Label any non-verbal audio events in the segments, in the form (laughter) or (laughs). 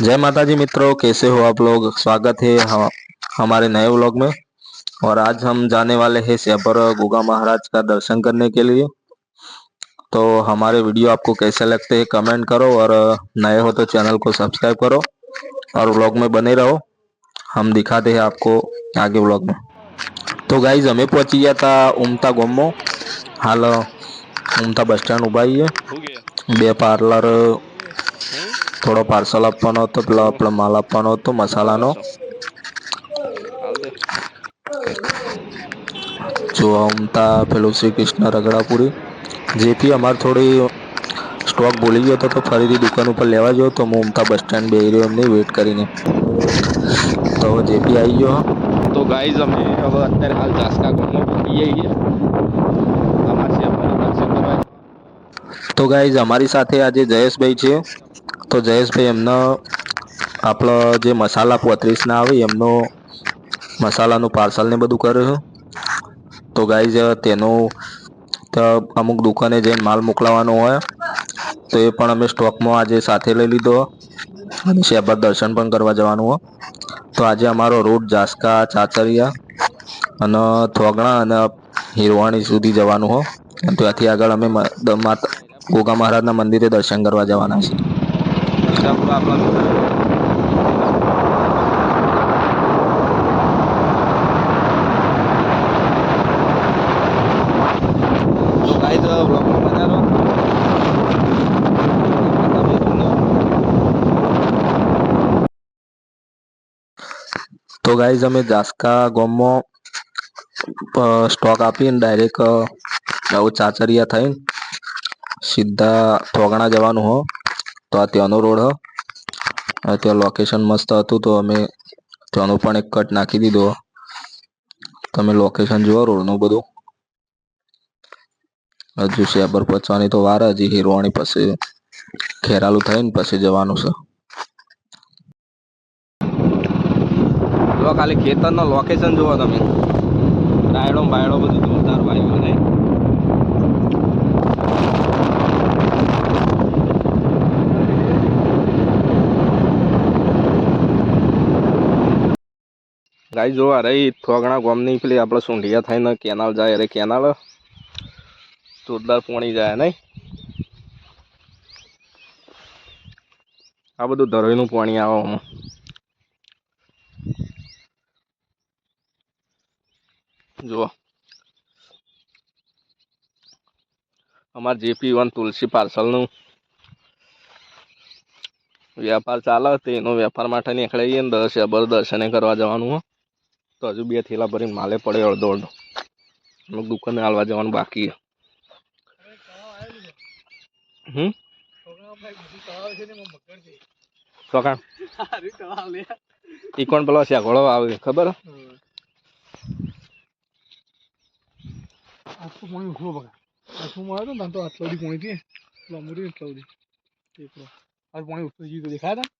जय माता जी मित्रों कैसे हो आप लोग स्वागत है ह- हमारे नए व्लॉग में और आज हम जाने वाले हैं सेपर गुगा महाराज का दर्शन करने के लिए तो हमारे वीडियो आपको कैसे लगते हैं कमेंट करो और नए हो तो चैनल को सब्सक्राइब करो और व्लॉग में बने रहो हम दिखाते हैं आपको आगे व्लॉग में તો ગાઈઝ અમે પહોંચી ગયા હતા ઉમતા ગોમમાં હાલ ઉમતા બસ સ્ટેન્ડ ઉભા છીએ બે પાર્લર થોડો પાર્સલ આપવાનો હતો પેલો આપણો માલ આપવાનો હતો મસાલાનો. જો ઉમતા પેલું શ્રી કૃષ્ણ રગડાપુરી. જેથી અમારે થોડી સ્ટોક ભૂલી ગયો હતો તો ફરીથી દુકાન ઉપર લેવા ગયો તો હું ઉમતા બસ સ્ટેન્ડ બે રહ્યો એમની વેઇટ કરીને. તો જેપી આવી ગયો તો ગાઈઝ અમે હવે અત્યારે હાલ જાસકા ગામમાં જઈએ કરવા તો ગાઈઝ અમારી સાથે આજે જયેશભાઈ છે. તો જયેશભાઈ, એમનો આપણો જે મસાલા પોત્રીસના આવે, એમનો મસાલાનું પાર્સલ ને બધું કર્યું તો ગાઈઝ, તેનું અમુક દુકાને જઈને માલ મોકલાવાનો હોય, તો એ પણ અમે સ્ટોકમાં આજે સાથે લઈ લીધો. અને શેબર દર્શન પણ કરવા જવાનું હોય. તો આજે અમારો રૂટ જાસકા ચાચરિયા અને થોગણા અને હિરવાણી સુધી જવાનું હો ત્યાંથી આગળ અમે ગોગા મહારાજના મંદિરે દર્શન કરવા જવાના છીએ. દર્શન આપણા તમને તો ગાઈઝ અમે જાસકા ગામમાં સ્ટોક આપીને ડાયરેક્ટ આવું ચાચરિયા થઈને સીધા થોગણા જવાનું હો. તો આ ત્યાંનો રોડ, હ. ત્યાં લોકેશન મસ્ત હતું, તો અમે ત્યાંનું પણ એક કટ નાખી દીધો તમે લોકેશન જુઓ રોડનું બધું. હજુ શેબર પહોંચવાની તો વાર હજી હિરવાણી પછી ખેરાલું થઈને પછી જવાનું છે. જો ખાલી ખેતરનો લોકેશન જુઓ તમે. રાયડો બાયડો બધું જોરદાર વાયુ ગાઈ જો અરે થોગણા ગામની પેલી આપણે સુંઢિયા થઈને કેનાલ જાય. અરે, કેનાલ? જોરદાર પોણી જાય, નહીં? આ બધું ધરોઈનું પાણી આવે જુઓ. અમાર જેપી વન તુલસી પાર્સલનું વેપાર ચાલે, તો એનો વેપાર માટે નીકળીએ ને દસ અબર દર્શને કરવા જવાનું હો. તો હજુ બે થેલા ભરીને માલે પડે અડધો અડધો અમુક દુકાને હાલવા જવાનું બાકી. હમ ચોકાણ ઈ કોણ પેલો શેઘોળો આવે ખબર? આખું પાણી ઉખડો બગા આખું મળે તો ને તો આટલો બધી પાણી થી એકલો આ પાણી ઉઠતું જીવ દેખાય હતા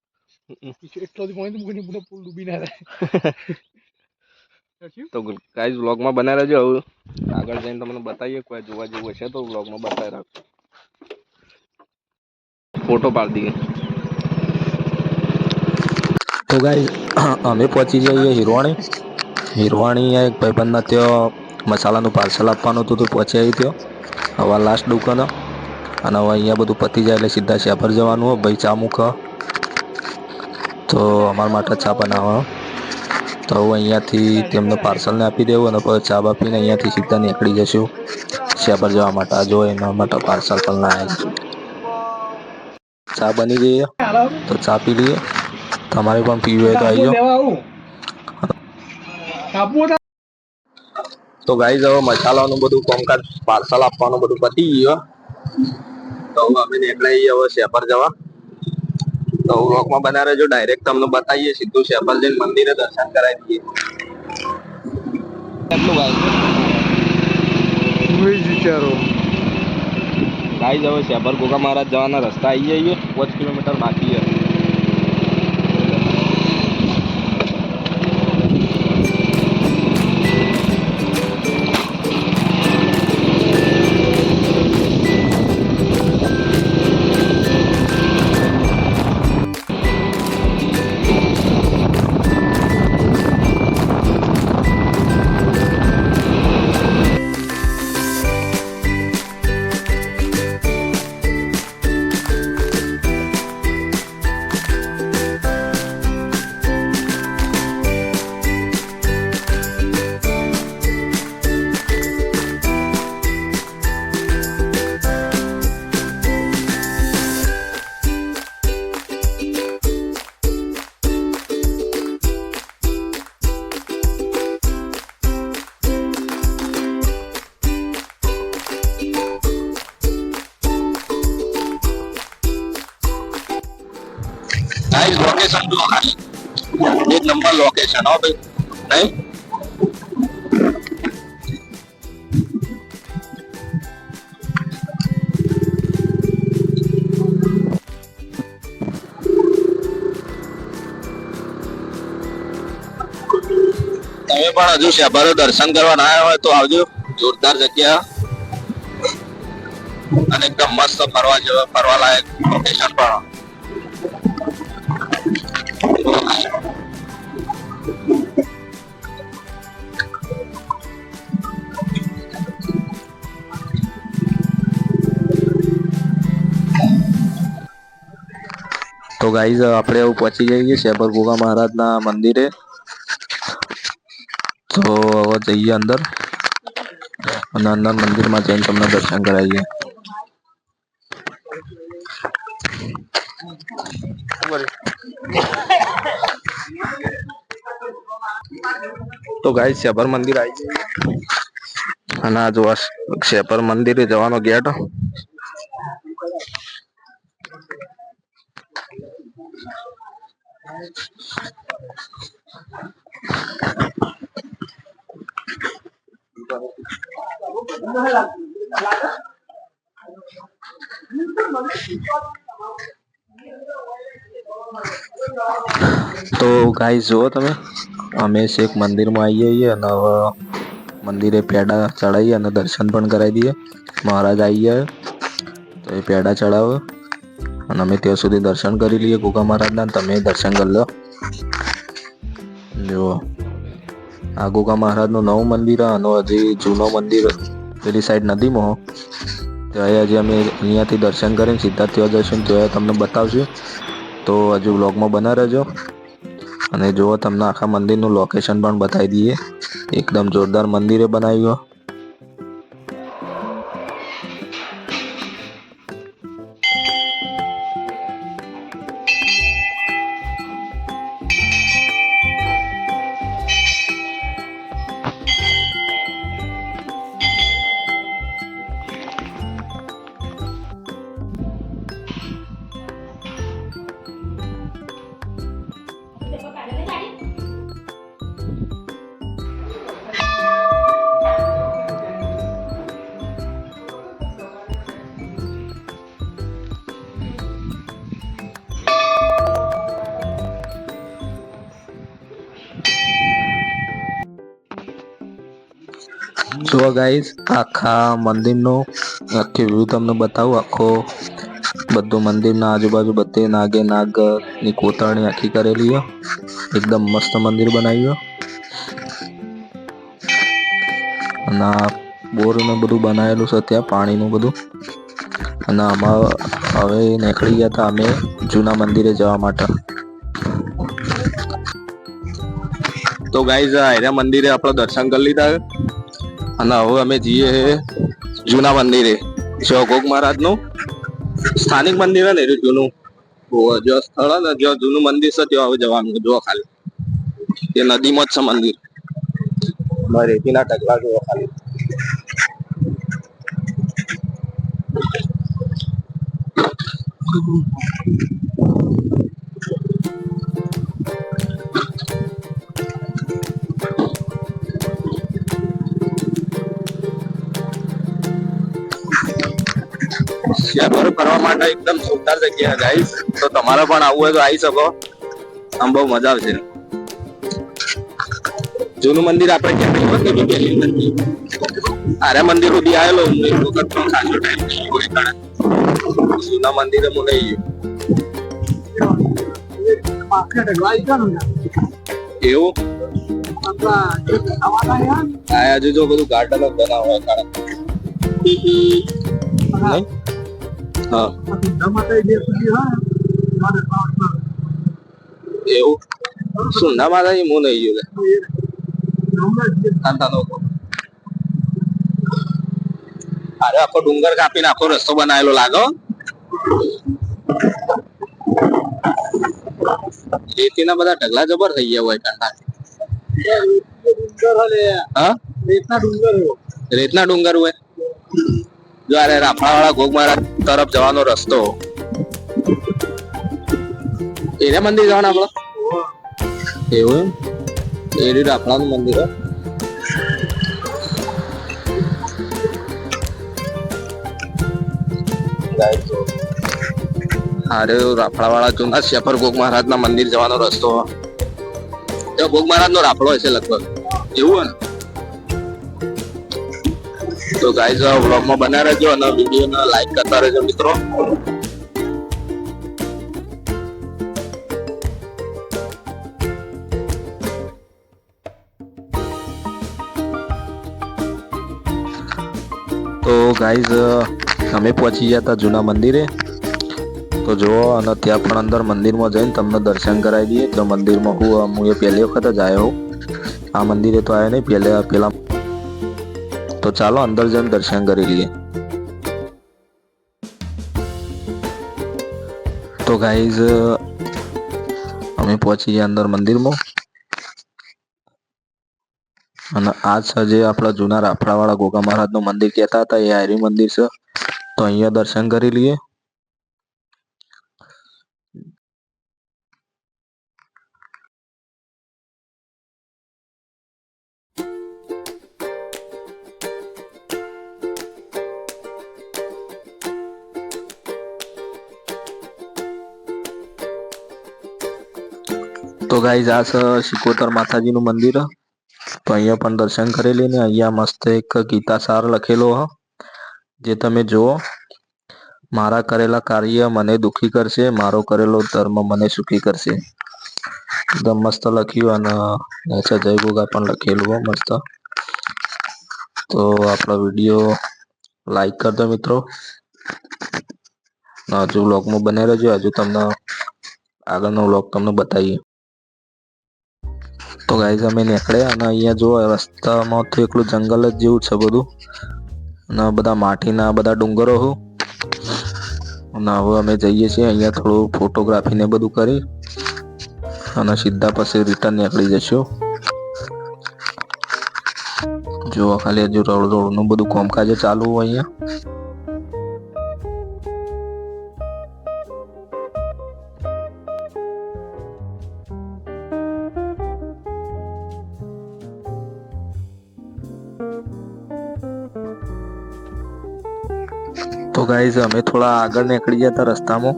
હમ. એટલો બધી પાણી તો મૂકીને પૂરો પુલ ડૂબી ના સાચું? (laughs) તો ગાઈઝ વ્લોગમાં બનાવી રહેજો હવે આગળ જઈને તમને બતાવીએ. કોઈ જોવા જેવું હશે તો વ્લોગમાં બતાવી રાખો ફોટો પાડી દઈએ. તો ગાઈ અમે પહોંચી જઈએ હિરવાણી. હિરવાણી એક ભાઈબંધના ત્યાં મસાલાનું પાર્સલ આપવાનું હતું તો પહોંચી આવી ત્યાં. હવે લાસ્ટ દુકાન. અને હવે અહીંયા બધું પતી જાય એટલે સીધા શેફર જવાનું હોય ભાઈ ચા મૂકે તો અમારા માટે ચા બનાવે તો હવે અહીંયાથી તેમને પાર્સલને આપી દેવું અને પછી ચા બાપીને અહીંયાથી સીધા નીકળી જશું. શેપર જવા માટે. જો એના માટે પાર્સલ પણ ના છે. ચા બની ગઈ તો ચા પી લઈએ. તમારે પણ પીવી હોય તો આવી જાઓ. આવું તો ગાઈ હવે મસાલાનું બધું કામકાજ પાર્સલ આપવાનું બધું પતી ગયું, હે. તો હવે અમે નીકળાઈ હવે શેપર જવા. તો વ્લોગમાં બના રહેજો ડાયરેક્ટ તમને બતાવીએ સીધું શેપલ જઈને મંદિરે દર્શન કરાવી દઈએ. કેટલું ગાય વિચારો. ભાઈ હવે શેપર ગોગા મહારાજ જવાના રસ્તા આવી જઈએ પાંચ કિલોમીટર બાકી છે. નંબર લોકેશન હો ભાઈ. તમે પણ હજુ શેભરો દર્શન કરવા ના આવ્યા હોય તો આવજો. જોરદાર જગ્યા. અને એકદમ મસ્ત ફરવા જેવા ફરવા લાયક લોકેશન પણ. ગાઈઝ આપણે એવું પહોંચી જઈએ શેબર ગોગા મહારાજના મંદિરે. તો હવે જઈએ અંદર. અને અંદર મંદિરમાં જઈને તમને દર્શન કરાવીએ. તો ગાઈઝ શેબર મંદિર આવી અને આ જો શેપર મંદિરે જવાનો ગેટ તો ગાઈઝ જુઓ તમે અમે શેખ મંદિરમાં આવીએ છીએ અને હવે મંદિરે પેડા ચડાવીએ અને દર્શન પણ કરાવી દઈએ મહારાજ આવી ગયા તો એ પેડા ચડાવે અને અમે ત્યાં સુધી દર્શન કરી લઈએ ગોગા મહારાજના. તમે દર્શન કરી લો. જુઓ આ ગોગા મહારાજનું નવું મંદિર અને હજી જૂનો મંદિર પેલી સાઈડ નદીમાં. ત્યાં હજી અમે અહીંયાથી દર્શન કરીને સીધા ત્યાં જઈશું ત્યાં તમને બતાવશું. તો હજુ વ્લોગમાં બના રહેજો. અને જુઓ, તમને આખા મંદિરનું લોકેશન પણ બતાવી દઈએ. એકદમ જોરદાર મંદિરે બનાવ્યું. જુઓ ગાઈઝ આખા મંદિરનો, આખી વ્યૂ તમને બતાવું, આખો બધું મંદિરના આજુબાજુ બધે નાગે નાગની કોતરણી આખી કરેલી છે એકદમ મસ્ત મંદિર બનાવ્યું અને બોરનું બધું બનાવેલું છે ત્યાં, પાણીનું બધું. અને આમાં હવે નીકળી ગયા હતા અમે જૂના મંદિરે જવા માટે. તો ગાઈઝ આયરા મંદિરે આપણે દર્શન કરી લીધા. અને હવે અમે જઈએ જૂના મંદિરે. શિવભોગ મહારાજનું સ્થાનિક મંદિર ને એ જૂનું. જો સ્થળ ને, જો જૂનું મંદિર છે, ત્યાં હવે જવાનું જો ખાલી. એ નદીમાં જ છે મંદિર. રેતીના ટકલા જુઓ ખાલી. શહેર કરવા માટે એકદમ જોરદાર જગ્યા ગાઈસ તો તમારે પણ આવવું હોય તો આવી શકો. આમ બહુ મજા આવશે. જૂનું મંદિર આપણે ક્યાં ખબર ગયેલી નથી આરે મંદિર. સુધી આવેલો હું, એક વખત ખાસો ટાઈમ નહીં જૂના મંદિરે હું નહીં એવું? આ હજુ જો બધું ગાર્ડન જ બનાવવા કારણ નહીં? હા. એવું? સુંદા માતા હું નહીં કાંતાનો હતો. અરે આખો ડુંગર કાપીને આખો રસ્તો બનાવેલો લાગો રેતીના બધા ઢગલા જબર થઈ ગયા હોય કાંતા. હા રેતના ડુંગર હોય? જો અરે રાફડા વાળા ઘોગ મહારાજ તરફ જવાનો રસ્તો. એને મંદિર જવાના આપડે એવું એરી રાફડાનું મંદિર અરે રાફડા વાળા જૂના શેફર ગોગ મહારાજ ના મંદિર જવાનો રસ્તો. ગોગ મહારાજ નો રાફડો હશે લગભગ. એવું હોય ને તો ગાઈઝ વ્લોગમાં બના રહેજો અને વિડીયોને લાઈક કરતા રહેજો મિત્રો. તો ગાઈઝ અમે પહોંચી ગયા હતા જૂના મંદિરે. તો જુઓ, અને ત્યાં પણ અંદર મંદિરમાં જઈને તમને દર્શન કરાવી દઈએ. તો મંદિરમાં હું હું એ પહેલી વખત જ આવ્યો આ મંદિરે તો આવ્યો નહીં, પહેલે પેલા તો ચાલો અંદર જઈને દર્શન કરી લઈએ. તો ગાઈઝ અમે પહોંચી ગયા અંદર મંદિરમાં. અને આ છે જે આપણા જૂના રાફડાવાળા ગોગા મહારાજનું મંદિર કહેતા હતા, એ આયરી મંદિર છે. તો અહીંયા દર્શન કરી લઈએ. તો ગાઈઝ આ છે શિકોતર માતાજીનું મંદિર. હ. તો અહીંયા પણ દર્શન કરી લઈને અહીંયા મસ્ત એક ગીતા સાર લખેલો હ. જે તમે જુઓ, મારા કરેલા કાર્ય મને દુખી કરશે, મારો કરેલો ધર્મ મને સુખી કરશે. એકદમ મસ્ત લખ્યું અને નીચે જય ગોગા પણ લખેલું હો મસ્ત. તો આપણો વીડિયો લાઈક કરજો મિત્રો. અને હજુ વ્લોગમાં બને રહેજો. હજુ તમને આગળનો વ્લોગ તમને બતાવીએ. તો ગાઈઝ અમે નીકળ્યા અને અહીંયા જો રસ્તામાં તો એકલું જંગલ જ જેવું છે બધું. અને બધા માટીના બધા ડુંગરો હું. અને હવે અમે જઈએ છીએ અહીંયા થોડું ફોટોગ્રાફી ને બધું કરી. અને સીધા પછી રિટર્ન નીકળી જશું. જો ખાલી હજુ રોડ રોડનું બધું કામકાજ ચાલુ હોય અહીંયા. ગાઈઝ અમે થોડા આગળ નીકળી ગયા હતા રસ્તામાં.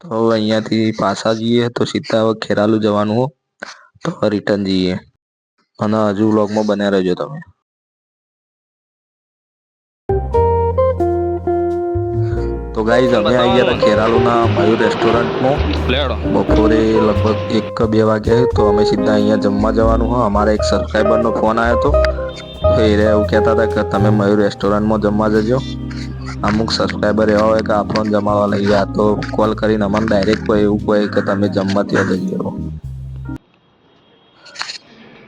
તો હવે અહીંયાથી પાછા જઈએ. તો સીધા હવે ખેરાલુ જવાનું હો. તો રિટર્ન જઈએ. અને હજુ વ્લોગમાં બન્યા રહેજો તમે. તો ગાઈઝ અમે આવી ગયા હતા ખેરાલુના મયુર રેસ્ટોરન્ટમાં બપોરે લગભગ એક બે વાગે તો અમે સીધા અહીંયા જમવા જવાનું હો. અમારા એક સબસ્ક્રાઈબરનો ફોન આવ્યો હતો તો એ રહ્યા એવું કહેતા હતા કે તમે મયુર રેસ્ટોરન્ટમાં જમવા જજો. અમુક સબસ્ક્રાઈબર એવા હોય કે આપણને જમાડવા લઈ ગયા તો કોલ કરીને અમને ડાયરેક્ટ કોઈ એવું કહે કે તમે જમવા ત્યાં જઈ રહો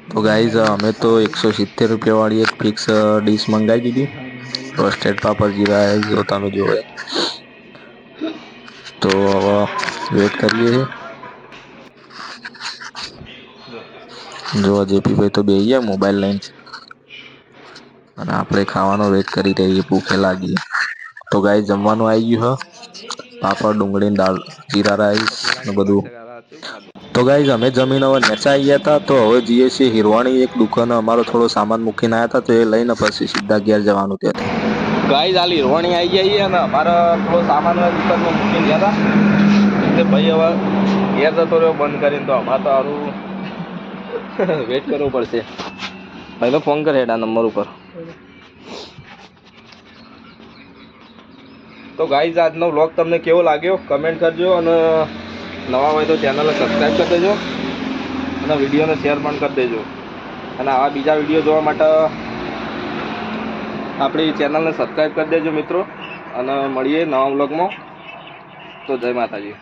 તો ગાઈઝ અમે તો એકસો સિત્તેર રૂપિયાવાળી એક ફિક્સ ડીશ મંગાવી દીધી. રોસ્ટેડ પાપડ જીરા જો તમે જોવે. તો હવે વેટ કરીએ. જો જેપી ભાઈ તો બે ગયા મોબાઈલ લઈને. અને આપણે ખાવાનો વેટ કરી રહીએ ભૂખે લાગીએ તો ગાય જમવાનું આવી ગયું, હ. પાપડ, ડુંગળી ને દાળ, જીરા રાઈસ ને બધું. તો ગાઈઝ અમે જમીન હવે નેચા આવી ગયા હતા, તો હવે જઈએ છીએ હિરવાણી, એક દુકાન. અમારો થોડો સામાન મૂકીને આવ્યા હતા, તો એ લઈને પછી સીધા ઘેર જવાનું ત્યાંથી ગાઈઝ હાલ હિરવાણી આવી જઈએ અને અમારો થોડો સામાન દુકાનમાં મૂકીને ગયા હતા. એટલે ભાઈ હવે ઘેર જતો રહ્યો, બંધ કરીને. તો અમારે તો સારું વેટ (laughs) કરવું પડશે. પહેલો ફોન કરે એના નંબર ઉપર. તો ગાઈઝ આજનો વ્લોગ તમને કેવો લાગ્યો? કમેન્ટ કરજો અને નવા હોય તો ચેનલને સબસ્ક્રાઈબ કરી દેજો અને વિડીયોને શેર પણ કરી દેજો. અને આવા બીજા વીડિયો જોવા માટે આપણી ચેનલને સબસ્ક્રાઈબ કરી દેજો મિત્રો. અને મળીએ નવા વ્લોગમાં તો જય માતાજી.